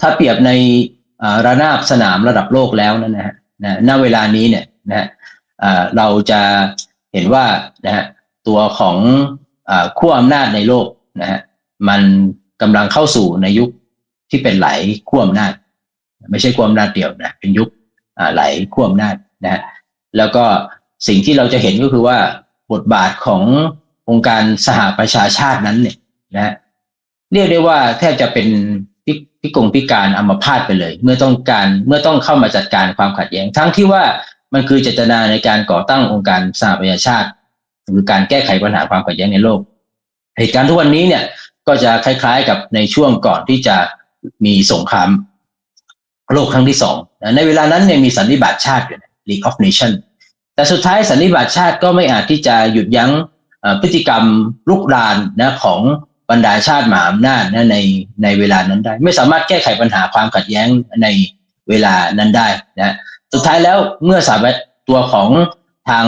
ถ้าเปรียบในระนาบสนามระดับโลกแล้วนั่นนะฮะนะณเวลานี้เนี่ยนะฮะเราจะเห็นว่านะฮะตัวของอขั้วอำนาจในโลกนะฮะมันกำลังเข้าสู่ในยุคที่เป็นไหลขั้วอำนาจ ไม่ใช่ขั้วอำนาจเดียวนะเป็นยุคอ่าหลขั้วอำนาจนะฮะแล้วก็สิ่งที่เราจะเห็นก็คือว่าบทบาทขององค์การสหประชาชาตินั้นเนี่ยนะฮะเรียกได้ว่าแทบจะเป็น พิกงพิการอัมพาตไปเลย เมื่อต้องการเมื่อต้องเข้ามาจัดการความขัดแย้ง ทั้งที่ว่ามันคือเจตนาในการก่อตั้งองค์การสหประชาชาติ หรือการแก้ไขปัญหาความขัดแย้งในโลก เหตุการณ์ทุกวันนี้เนี่ยก็จะคล้ายๆกับในช่วงก่อนที่จะมีสงครามโลกครั้งที่สองในเวลานั้นเนี่ยมีสันนิบาตชาติอยู่ League of Nations แต่สุดท้ายสันนิบาตชาติก็ไม่อาจที่จะหยุดยั้งพฤติกรรมลุกรานนะของ บรรดาชาติหมหาอำนาจนะในในเวลานั้นได้ ไม่สามารถแก้ไขปัญหาความขัดแย้งในเวลานั้นได้นะสุดท้ายแล้วเมื่อสาตัวของทาง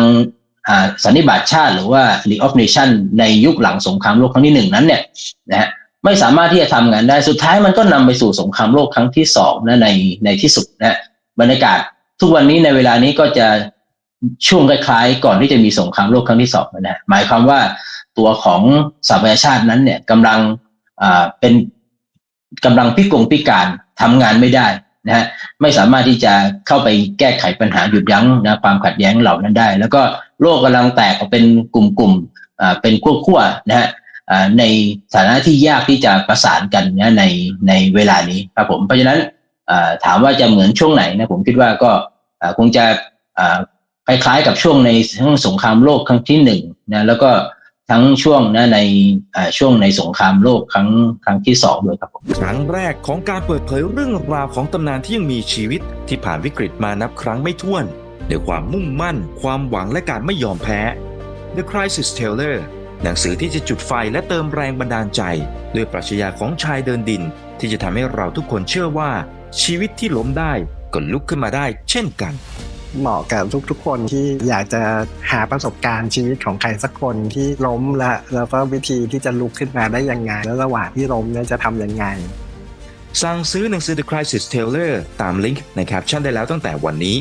อ่าสันนิบาตชาติหรือว่า League of Nations ในยุคหลังสงครามโลกครั้งที่หนึ่งนั้นเนี่ยนะฮะไม่สามารถที่จะทำงานได้สุดท้ายมันก็นำไปสู่สงครามโลกครั้งที่สองนะในในที่สุดนะบรรยากาศทุกวันนี้ในเวลานี้ก็จะช่วงคล้ายๆ ก่อนที่จะมีสงครามโลกครั้งที่สองนะหมายความว่า ตัวของสหประชาชาตินั้นเนี่ยกำลังเป็นกำลังพิกงพิการทำงานไม่ได้นะฮะไม่สามารถที่จะเข้าไปแก้ไขปัญหาหยุดยั้งนะความขัดแย้งเหล่านั้นได้ แล้วก็โลกกำลังแตกออกเป็นกลุ่มๆเป็นขั้วๆนะฮะในฐานะที่ยากที่จะประสานกันนะในในเวลานี้ครับผมเพราะฉะนั้นถามว่าจะเหมือนช่วงไหนนะผมคิดว่าก็คงจะคล้ายๆกับช่วงในทั้งสงครามโลกครั้งที่หนึ่งนะแล้วก็ ทั้งช่วงนะในช่วงในสงครามโลกครั้งครั้งที่สองด้วยครับผมครั้งแรกของการเปิดเผยเรื่องราวของตำนานที่ยังมีชีวิตที่ผ่านวิกฤตมานับครั้งไม่ถ้วนด้วยความมุ่งมั่น ความหวังและการไม่ยอมแพ้ The Crisis Teller หนังสือที่จะจุดไฟและเติมแรงบันดาลใจ ด้วยปรัชญาของชายเดินดิน ที่จะทำให้เราทุกคนเชื่อว่า ชีวิตที่ล้มได้ก็ลุกขึ้นมาได้เช่นกัน เหมาะกับทุกๆ คนที่อยากจะหาประสบการณ์ชีวิตของใครสักคนที่ล้มและแล้วก็วิธีที่จะลุกขึ้นมาได้ยังไง แล้วระหว่างที่ล้มเนี่ยจะทำยังไง สั่งซื้อหนังสือ The Crisis Teller ตามลิงก์ในแคปชั่นได้แล้วตั้งแต่วันนี้